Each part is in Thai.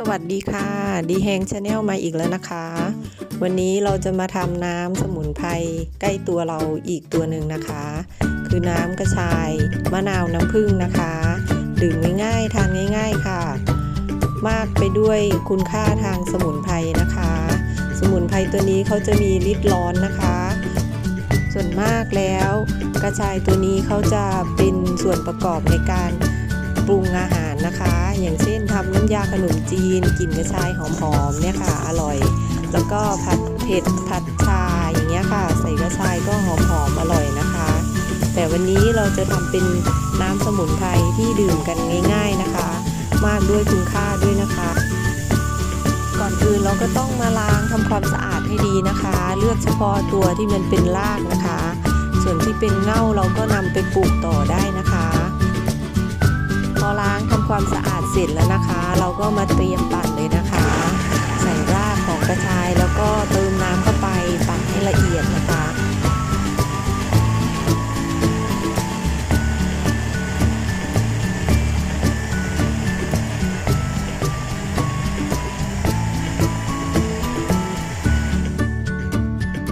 สวัสดีค่ะ ดีแฮงชาแนลมาอีกแล้วนะคะ วันนี้เราจะมาทำน้ำสมุนไพรใกล้ตัวเราอีกตัวหนึ่งนะคะ คือน้ำกระชายมะนาวน้ำผึ้งนะคะดื่มง่ายๆ ทานง่าย ๆค่ะ มากไปด้วยคุณค่าทางสมุนไพรนะคะ สมุนไพรตัวนี้เขาจะมีฤทธิ์ร้อนนะคะ ส่วนมากแล้ว กระชายตัวนี้เขาจะเป็นส่วนประกอบในการ ปรุงอาหารนะคะ อย่างเช่นทำน้ำยาขนมจีนกลิ่นกระชายหอมๆเนี่ยค่ะอร่อย แล้วก็ผัดเผ็ดผัดชาอย่างเงี้ยค่ะ ใส่กระชายก็หอมๆอร่อยนะคะ แต่วันนี้เราจะทำเป็นน้ำสมุนไพรที่ดื่มกันง่าย ๆนะคะ มากด้วยคุณค่าด้วยนะคะ ก่อนอื่นเราก็ต้องมาล้างทำความสะอาดให้ดีนะคะ เลือกเฉพาะตัวที่มันเป็นรากนะคะ ส่วนที่เป็นเง่าเราก็นำไปปลูกต่อได้นะคะ ความสะอาดเสร็จแล้วนะคะ เราก็มาเตรียมปั่นเลยนะคะ ใส่รากของกระชายแล้วก็เติมน้ำเข้าไปปั่นให้ละเอียดนะคะ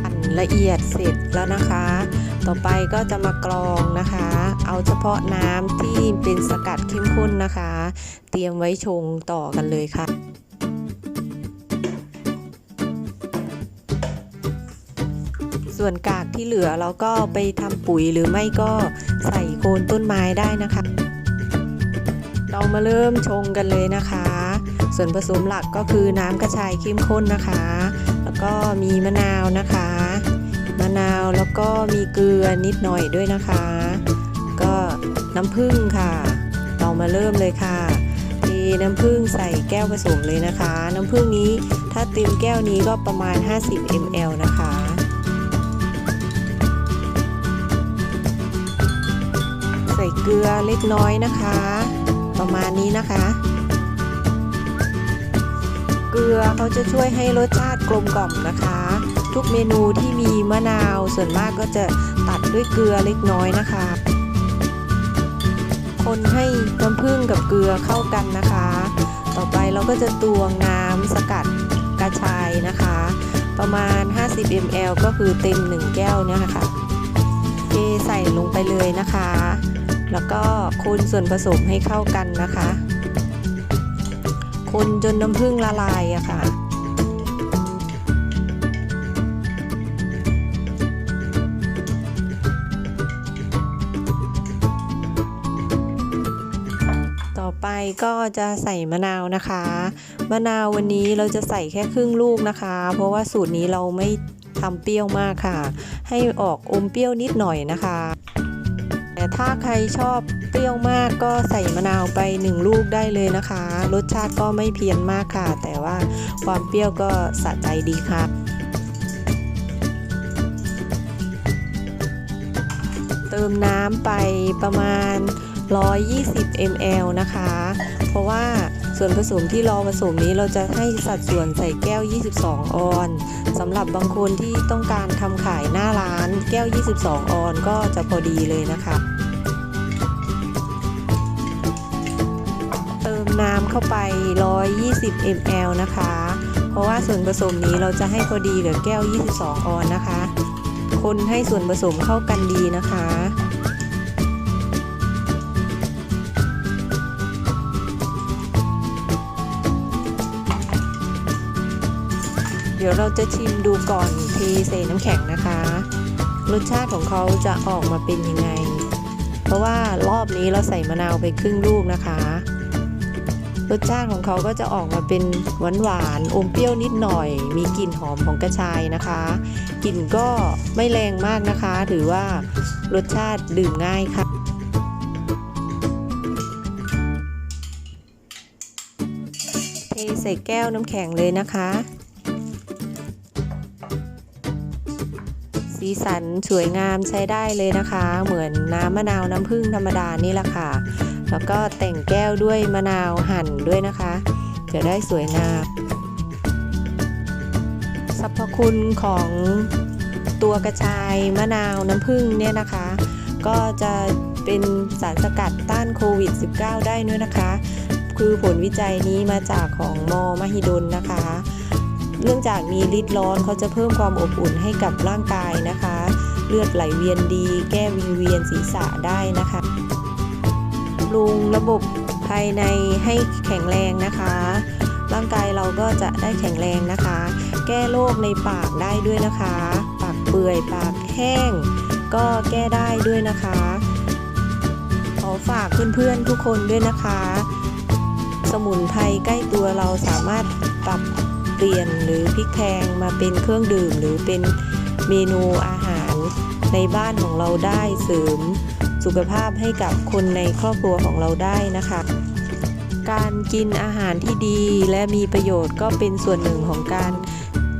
ปั่นละเอียดเสร็จแล้วนะคะ ต่อไปก็จะมากรองนะคะ เอาเฉพาะน้ำที่เป็นสกัดเข้มข้นนะคะ เตรียมไว้ชงต่อกันเลยค่ะส่วนกากที่เหลือเราก็ไปทำปุ๋ยหรือไม่ก็ใส่โคนต้นไม้ได้นะคะ เรามาเริ่มชงกันเลยนะคะ ส่วนผสมหลักก็คือน้ำกระชายเข้มข้นนะคะ แล้วก็มีมะนาวนะคะ มะนาวแล้วก็มีเกลือนิดหน่อยด้วยนะคะ ก็น้ำผึ้งค่ะ เรามาเริ่มเลยค่ะเทน้ำผึ้งใส่แก้วผสมเลยนะคะ น้ำผึ้งนี้ถ้าเต็มแก้วนี้ก็ประมาณ 50 ml นะคะใส่เกลือเล็กน้อยนะคะ ประมาณนี้นะคะ เกลือเขาจะช่วยให้รสชาติกลมกล่อมนะคะ ทุกเมนูที่มีมะนาว ส่วนมากก็จะตัดด้วยเกลือเล็กน้อยนะคะ คนให้น้ำผึ้งกับเกลือเข้ากันนะคะ ต่อไปเราก็จะตวงน้ำสกัดกระชายนะคะ ประมาณ 50 ml ก็คือเต็ม 1 แก้วเนี่ยค่ะเทใส่ลงไปเลยนะคะ แล้วก็คนส่วนผสมให้เข้ากันนะคะ คนจนน้ำผึ้งละลายอะค่ะ ก็จะใส่มะนาวนะคะ มะนาววันนี้เราจะใส่แค่ครึ่งลูกนะคะ เพราะว่าสูตรนี้เราไม่ทำเปรี้ยวมากค่ะ ให้ออกอมเปรี้ยวนิดหน่อยนะคะแต่ถ้าใครชอบเปรี้ยวมากก็ใส่มะนาวไป1ลูกได้เลยนะคะ รสชาติก็ไม่เพี้ยนมากค่ะ แต่ว่าความเปรี้ยวก็สะใจดีค่ะเติมน้ำไปประมาณ 120 ml นะคะ เพราะว่าส่วนผสมที่เราผสมนี้เราจะให้สัดส่วนใส่แก้ว 22 ออนสำหรับบางคนที่ต้องการทำขายหน้าร้านแก้ว 22 ออนก็จะพอดีเลยนะคะ เติมน้ำเข้าไป 120 ml นะคะ เพราะว่าส่วนผสมนี้เราจะให้พอดีเหลือแก้ว 22 ออนนะคะ คนให้ส่วนผสมเข้ากันดีนะคะ เดี๋ยวเราจะชิมดูก่อนเทใส่น้ำแข็งนะคะ รสชาติของเขาจะออกมาเป็นยังไง เพราะว่ารอบนี้เราใส่มะนาวไปครึ่งลูกนะคะ รสชาติของเขาก็จะออกมาเป็นหวานหวานๆอมเปรี้ยวนิดหน่อย มีกลิ่นหอมของกระชายนะคะ กลิ่นก็ไม่แรงมากนะคะ ถือว่ารสชาติดื่มง่ายค่ะเทใส่แก้วน้ำแข็งเลยนะคะ สีสันสวยงามใช้ได้เลยนะคะ เหมือนน้ำมะนาวน้ำผึ้งธรรมดานี่แหละค่ะ แล้วก็แต่งแก้วด้วยมะนาวหั่นด้วยนะคะจะได้สวยงามสรรพคุณของตัวกระชายมะนาวน้ำผึ้งเนี่ยนะคะ ก็จะเป็นสารสกัดต้านโควิด -19 ได้ด้วยนะคะ คือผลวิจัยนี้มาจากของมอมหิดลนะคะ เนื่องจากมีฤทธิ์ร้อนเขาจะเพิ่มความอบอุ่นให้กับร่างกายนะคะ เลือดไหลเวียนดี แก้วิงเวียนศีรษะได้นะคะบำรุงระบบภายในให้แข็งแรงนะคะ ร่างกายเราก็จะได้แข็งแรงนะคะ แก้โรคในปากได้ด้วยนะคะ ปากเปื่อยปากแห้ง ก็แก้ได้ด้วยนะคะขอฝากเพื่อนๆทุกคนด้วยนะคะ สมุนไพรใกล้ตัวเราสามารถปรับ เปลี่ยนหรือพลิกแพงมาเป็นเครื่องดื่ม หรือเป็นเมนูอาหารในบ้านของเราได้เสริมสุขภาพให้กับคนในครอบครัวของเราได้นะคะ การกินอาหารที่ดีและมีประโยชน์ก็เป็นส่วนหนึ่งของการ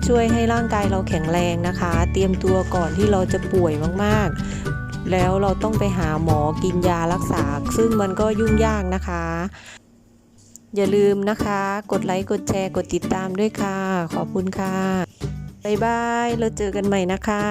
ช่วยให้ร่างกายเราแข็งแรงนะคะ เตรียมตัวก่อนที่เราจะป่วยมากๆ แล้วเราต้องไปหาหมอกินยารักษา ซึ่งมันก็ยุ่งยากนะคะ อย่าลืมนะคะ กดไลค์ กดแชร์ กดติดตามด้วยค่ะ ขอบคุณค่ะ บ๊ายบาย เราเจอกันใหม่นะคะ